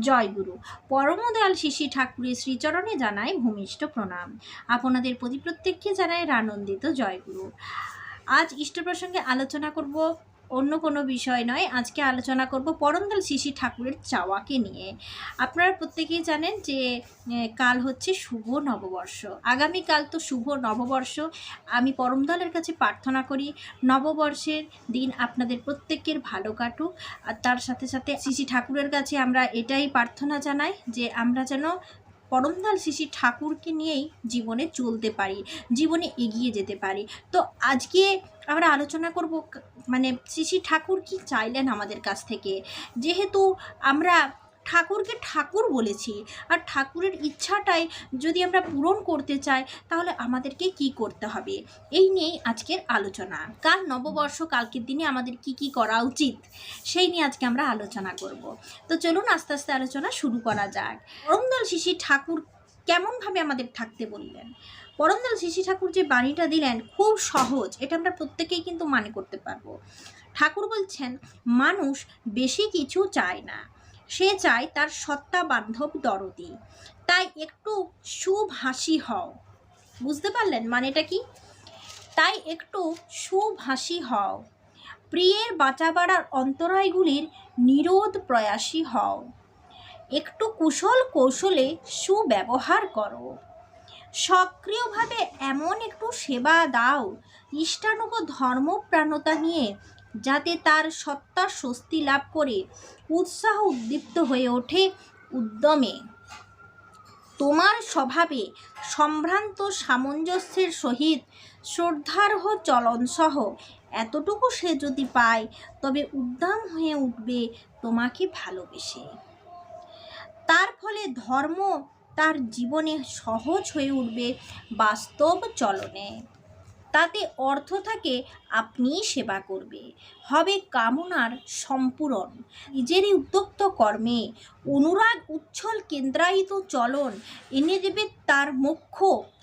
জয় গুরু। পরমদয়াল শিশি ঠাকুরের শ্রীচরণে জানায় ভূমিষ্ঠ প্রণাম। আপনাদের প্রতি প্রত্যেককে জানায় আনন্দিত জয়গুরু আজ ইষ্ট প্রসঙ্গে আলোচনা করব অন্য কোনো বিষয় নয়। আজকে আলোচনা করব পরমদয়াল শিশি ঠাকুরের চাওয়াকে নিয়ে। আপনারা প্রত্যেকেই জানেন যে কাল হচ্ছে শুভ নববর্ষ। আগামীকাল তো শুভ নববর্ষ। আমি পরমদয়ালের কাছে প্রার্থনা করি, নববর্ষের দিন আপনাদের প্রত্যেকের ভালো কাটুক। আর তার সাথে সাথে শিশি ঠাকুরের কাছে আমরা এটাই প্রার্থনা জানাই যে, আমরা যেন পরমদাল শিশি ঠাকুরকে নিয়েই জীবনে চলতে পারি, জীবনে এগিয়ে যেতে পারি। তো আজকে আমরা আলোচনা করব মানে শিশি ঠাকুর কি চাইলেন আমাদের কাছ থেকে? যেহেতু আমরা ঠাকুরকে ঠাকুর বলেছি। আর ঠাকুরের ইচ্ছাটাই যদি আমরা পূরণ করতে চাই, তাহলে আমাদেরকে কি করতে হবে? এই নিয়েই আজকের আলোচনা। কাল নববর্ষ, কালকের দিনে আমাদের কি কি করা উচিত, সেই নিয়ে আজকে আমরা আলোচনা করব। তো চলুন আস্তে আস্তে আলোচনা শুরু করা যাক। পরমদল শিশি ঠাকুর কেমনভাবে আমাদের থাকতে বললেন? পরমদল শিশি ঠাকুর যে বাণীটা দিলেন খুব সহজ, এটা আমরা প্রত্যেকেই কিন্তু মানে করতে পারব। ঠাকুর বলছেন, মানুষ বেশি কিছু চায় না। সে চায় তার সত্তা বান্ধব দরদি। তাই একটু সুভাষী হও। বুঝতে পারলেন মানেটা কি? তাই একটু সুভাষী হও। প্রিয়ের বাঁচাবাড়ার অন্তরায়গুলির নিরোধ প্রয়াসী হও। একটু কুশল কৌশলে সুব্যবহার করো। সক্রিয়ভাবে এমন একটু সেবা দাও, ইষ্টানুগ ধর্মপ্রাণতা নিয়ে যাতে তার সত্তা স্বস্তি লাভ করে, উৎসাহ উদ্দীপ্ত হয়ে ওঠে উদ্যমে। তোমার স্বভাবে সম্ভ্রান্ত সামঞ্জস্যের সহিত শ্রদ্ধার্হ চলনসহ এতটুকু সে যদি পায়, তবে উদ্দাম হয়ে উঠবে তোমাকে ভালোবেসে। তার ফলে ধর্ম তার জীবনে সহজ হয়ে উঠবে বাস্তব চলনে। তাতে অর্থ থাকে আপনিই সেবা করবে। হবে কামনার সম্পূরণ। নিজেরই উদ্যোক্ত কর্মে অনুরাগ উচ্ছল কেন্দ্রায়িত চলন। এনে দেবে তার মোক্ষ।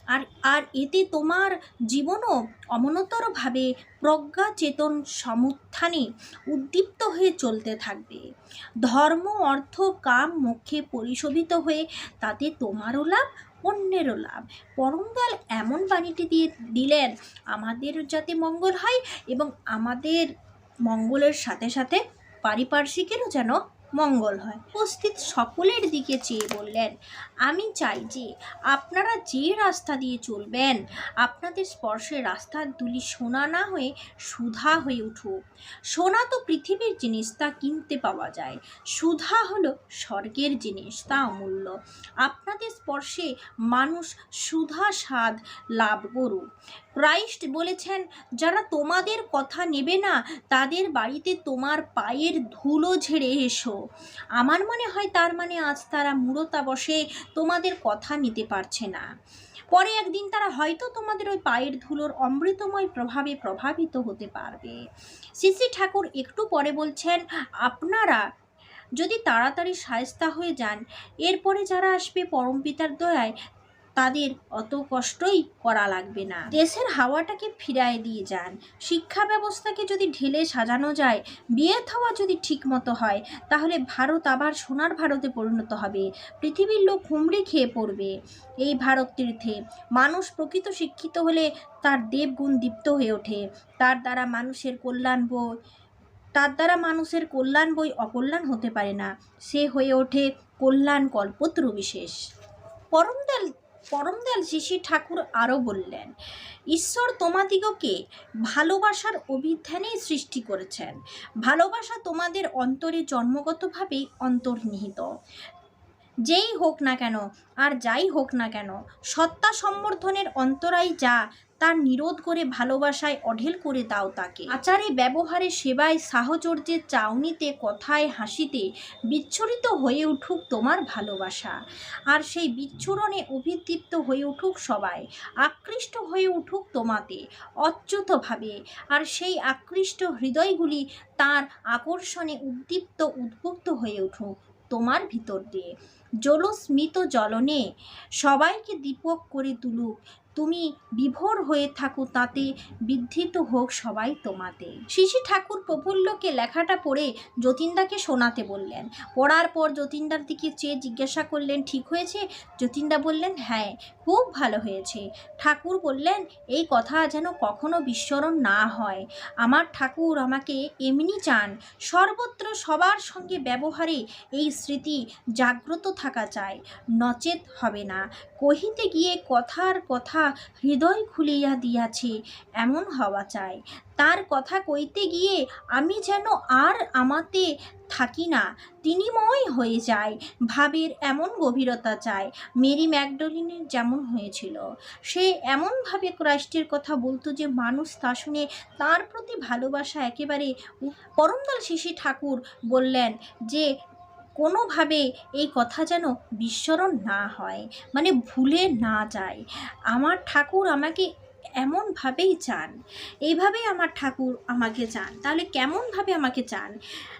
আর আর এতে তোমার জীবনও অমনতরভাবে প্রজ্ঞা চেতন সমুত্থানে উদ্দীপ্ত হয়ে চলতে থাকবে। ধর্ম, অর্থ, কাম মুখে পরিশোভিত হয়ে তাতে তোমারও লাভ অন্যেরও লাভ। পরমদয়াল এমন বাণীটি দিয়ে দিলেন আমাদেরও যাতে মঙ্গল হয় এবং আমাদের মঙ্গলের সাথে সাথে পারিপার্শ্বিকেরও যেন মঙ্গল হয়। উপস্থিত সকলের দিকে চেয়ে বললেন আমি চাই যে আপনারা যে রাস্তা দিয়ে চলবেন, আপনাদের স্পর্শে রাস্তার দুলি সোনা না হয়ে সুধা হয়ে উঠুক। সোনা তো পৃথিবীর জিনিস, তা কিনতে পাওয়া যায়। সুধা হলো স্বর্গের জিনিস, তা অমূল্য। আপনাদের স্পর্শে মানুষ সুধা স্বাদ লাভ করুক। ক্রাইস্ট বলেছেন, যারা তোমাদের কথা নেবে না, তাদের বাড়িতে তোমার পায়ের ধুলো ঝেড়ে এসো। আমার মনে হয়, তার মানে আজ তারা মূরতা বসে তোমাদের কথা নিতে পারছে না। পরে একদিন তারা হয়তো তোমাদের ওই পায়ের ধুলোর অমৃতময় প্রভাবে প্রভাবিত হতে পারবে। শ্রী ঠাকুর একটু পরে বলছেন, আপনারা যদি তাড়াতাড়ি সায়স্তা হয়ে যান, এরপরে যারা আসবে পরমপিতার দয়ায় তাদের অত কষ্টই করা লাগবে না। দেশের হাওয়াটাকে ফিরায় দিয়ে যান। শিক্ষা ব্যবস্থাকে যদি ঢেলে সাজানো যায় বিয়ে থাওয়া যদি ঠিক মতো হয়, তাহলে ভারত আবার সোনার ভারতে পরিণত হবে। পৃথিবীর লোক হুমড়ি খেয়ে পড়বে। এই ভারত তীর্থে মানুষ প্রকৃত শিক্ষিত হলে তার দেবগুণ দীপ্ত হয়ে ওঠে। তার দ্বারা মানুষের কল্যাণ বই, তার দ্বারা মানুষের কল্যাণ বই অকল্যাণ হতে পারে না। সে হয়ে ওঠে কল্যাণ কল্পত্র বিশেষ পরমদয়াল শিশি ঠাকুর আরও বললেন, ঈশ্বর তোমাদিগকে ভালোবাসার অভিধানেই সৃষ্টি করেছেন। ভালোবাসা তোমাদের অন্তরে জন্মগতভাবেই অন্তর্নিহিত। যেই হোক না কেন, আর যাই হোক না কেন, সত্তা সম্বর্ধনের অন্তরাই যা তার নিরোধ করে ভালোবাসায় অঢেল করে দাও তাকে। আচারে ব্যবহারে সেবায় সাহচর্যের চাউনিতে কথায় হাসিতে বিচ্ছুরিত হয়ে উঠুক তোমার ভালোবাসা। আর সেই বিচ্ছুরণে অভিদীপ্ত হয়ে উঠুক সবাই, আকৃষ্ট হয়ে উঠুক তোমাতে অচ্যুতভাবে। আর সেই আকৃষ্ট হৃদয়গুলি তার আকর্ষণে উদ্দীপ্ত উদ্বুদ্ধ হয়ে উঠুক তোমার ভিতর দিয়ে। জলস্মিত জলনে সবাইকে দীপক করে তুলুক তুমি বিভোর হয়ে থাকো, তাতে বিধৃত হোক সবাই তোমাতে। শিশি ঠাকুর প্রফুল্লকে লেখাটা পড়ে যতীনদাকে শোনাতে বললেন। পড়ার পর যতীনদার দিকে চেয়ে জিজ্ঞাসা করলেন, ঠিক হয়েছে? যতীনদা বললেন হ্যাঁ খুব ভালো হয়েছে। ঠাকুর বললেন, এই কথা যেন কখনো বিস্মরণ না হয়। আমার ঠাকুর আমাকে এমনি চান। সর্বত্র সবার সঙ্গে ব্যবহারে এই স্মৃতি জাগ্রত থাকা চায় নচেত হবে না। কহিতে গিয়ে কথার কথা হৃদয় খুলিয়া দিয়াছে, এমন হওয়া চাই। তার কথা কইতে গিয়ে আমি যেন আর আমাতে থাকি না, তিনিময় হয়ে যায় ভাবের এমন গভীরতা চায় মেরি ম্যাকডলিনের যেমন হয়েছিল। সে এমনভাবে ক্রাইস্টের কথা বলতো যে মানুষ তা শুনে তার প্রতি ভালোবাসা একেবারে পরমদল শিশি ঠাকুর বললেন যে কোনোভাবে এই কথা যেন বিস্মরণ না হয় মানে ভুলে না যায়। আমার ঠাকুর আমাকে এমনভাবেই চান, এইভাবেই আমার ঠাকুর আমাকে চান। তাহলে কেমনভাবে আমাকে চান?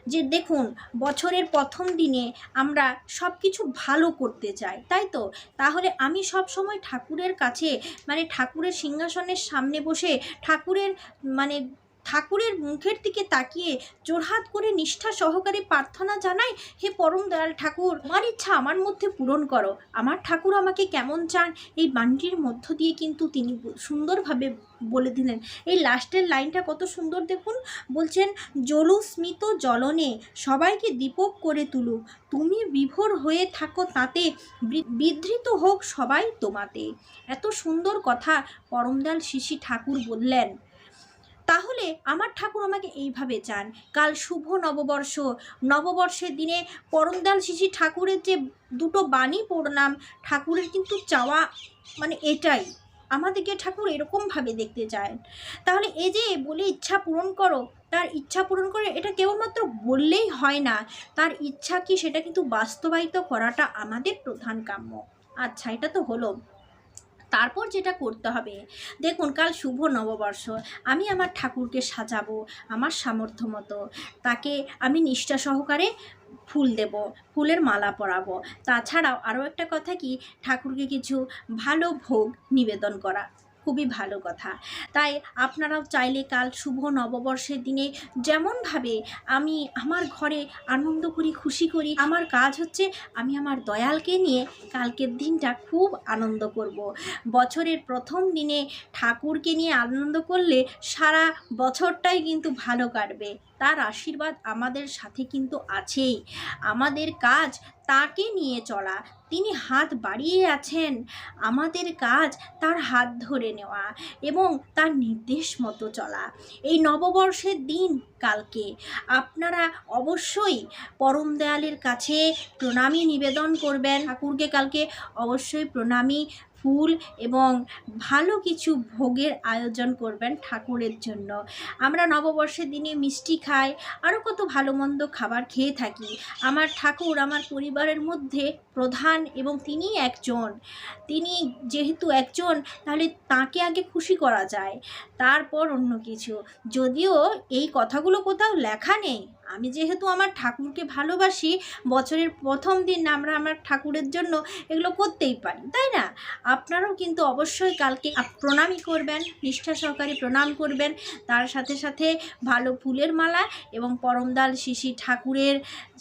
যে দেখুন, বছরের প্রথম দিনে আমরা সব কিছু ভালো করতে চাই, তাই তো? তাহলে আমি সব সময় ঠাকুরের কাছে মানে ঠাকুরের সিংহাসনের সামনে বসে ঠাকুরের মানে ঠাকুরের মুখের দিকে তাকিয়ে জোরহাত করে নিষ্ঠা সহকারে প্রার্থনা জানাই হে পরম দয়াল ঠাকুর, আমার ইচ্ছা আমার মধ্যে পূরণ করো। আমার ঠাকুর আমাকে কেমন চান? এই বাণীটির মধ্য দিয়ে কিন্তু তিনি সুন্দরভাবে বলে দিলেন। এই লাস্টের লাইনটা কত সুন্দর দেখুন। বলছেন জলু স্মিত জলনে সবাইকে দীপক করে তুলুক। তুমি বিভোর হয়ে থাকো তাতে বিধৃত হোক সবাই তোমাতে। এত সুন্দর কথা পরমদাল শিশি ঠাকুর বললেন। তাহলে আমার ঠাকুর আমাকে এইভাবে চান। কাল শুভ নববর্ষ। নববর্ষের দিনে পরমদাল শিশি ঠাকুরের যে দুটো বাণী পড়লাম ঠাকুরের কিন্তু চাওয়া মানে এটাই। আমাদেরকে ঠাকুর এরকমভাবে দেখতে চায় তাহলে এ যে বলে ইচ্ছা পূরণ করো, তার ইচ্ছা পূরণ করে এটা কেবলমাত্র বললেই হয় না। তার ইচ্ছা কি সেটা কিন্তু বাস্তবায়িত করাটা আমাদের প্রধান কাম্য। আচ্ছা এটা তো হলো। তারপর যেটা করতে হবে। দেখুন, কাল শুভ নববর্ষ। আমি আমার ঠাকুরকে সাজাবো, আমার সামর্থ্য মতো। তাকে আমি নিষ্ঠা সহকারে ফুল দেব, ফুলের মালা পরাবো। তাছাড়াও আরও একটা কথা কি, ঠাকুরকে কিছু ভালো ভোগ নিবেদন করা। খুবই ভালো কথা তাই আপনারাও চাইলে কাল শুভ নববর্ষের দিনে যেমনভাবে আমি আমার ঘরে আনন্দ করি, খুশি করি, আমার কাজ হচ্ছে আমি আমার দয়ালকে নিয়ে কালকের দিনটা খুব আনন্দ করব। বছরের প্রথম দিনে ঠাকুরকে নিয়ে আনন্দ করলে সারা বছরটাই কিন্তু ভালো কাটবে তার আশীর্বাদ আমাদের সাথে কিন্তু আছেই। আমাদের কাজ তাকে নিয়ে চলা। তিনি হাত বাড়িয়ে আছেন। আমাদের কাজ তার হাত ধরে নেওয়া এবং তার নির্দেশ মতো চলা। এই নববর্ষের দিন কালকে আপনারা অবশ্যই পরম দয়ালের কাছে প্রণামী নিবেদন করবেন। ঠাকুরকে কালকে অবশ্যই প্রণামী ফুল এবং ভালো কিছু ভোগের আয়োজন করবেন ঠাকুরের জন্য। আমরা নববর্ষের দিনে মিষ্টি খাই, আরও কত ভালো মন্দ খাবার খেয়ে থাকি। আমার ঠাকুর আমার পরিবারের মধ্যে প্রধান এবং তিনি একজন। তিনি যেহেতু একজন, তাহলে তাকে আগে খুশি করা যায়। তারপর অন্য কিছু। যদিও এই কথাগুলো কোথাও লেখা নেই। আমি যেহেতু আমার ঠাকুরকে ভালোবাসি, বছরের প্রথম দিন আমরা আমার ঠাকুরের জন্য এগুলো করতেই পারি, তাই না? আপনারাও কিন্তু অবশ্যই কালকে প্রণামই করবেন, নিষ্ঠা সহকারে প্রণাম করবেন। তার সাথে সাথে ভালো ফুলের মালা এবং পরমদাল শিশি ঠাকুরের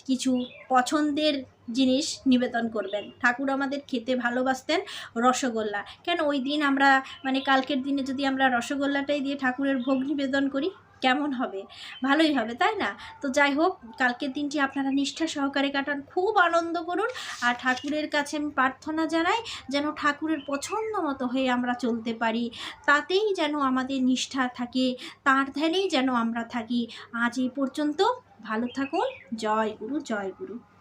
কিছু পছন্দের জিনিস নিবেদন করবেন। ঠাকুর আমাদের খেতে ভালোবাসতেন রসগোল্লা। কেন ওই দিন আমরা মানে কালকের দিনে যদি আমরা রসগোল্লাটাই দিয়ে ঠাকুরের ভোগ নিবেদন করি কেমন হবে? ভালোই হবে, তাই না? তো যাই হোক, কালকের দিনটি আপনারা নিষ্ঠা সহকারে কাটান, খুব আনন্দ করুন। আর ঠাকুরের কাছে আমি প্রার্থনা জানাই, যেন ঠাকুরের পছন্দ মতো হয়ে আমরা চলতে পারি। তাতেই যেন আমাদের নিষ্ঠা থাকে, তার ধ্যানেই যেন আমরা থাকি। আজ এই পর্যন্ত ভালো থাকুন। জয় গুরু জয় গুরু।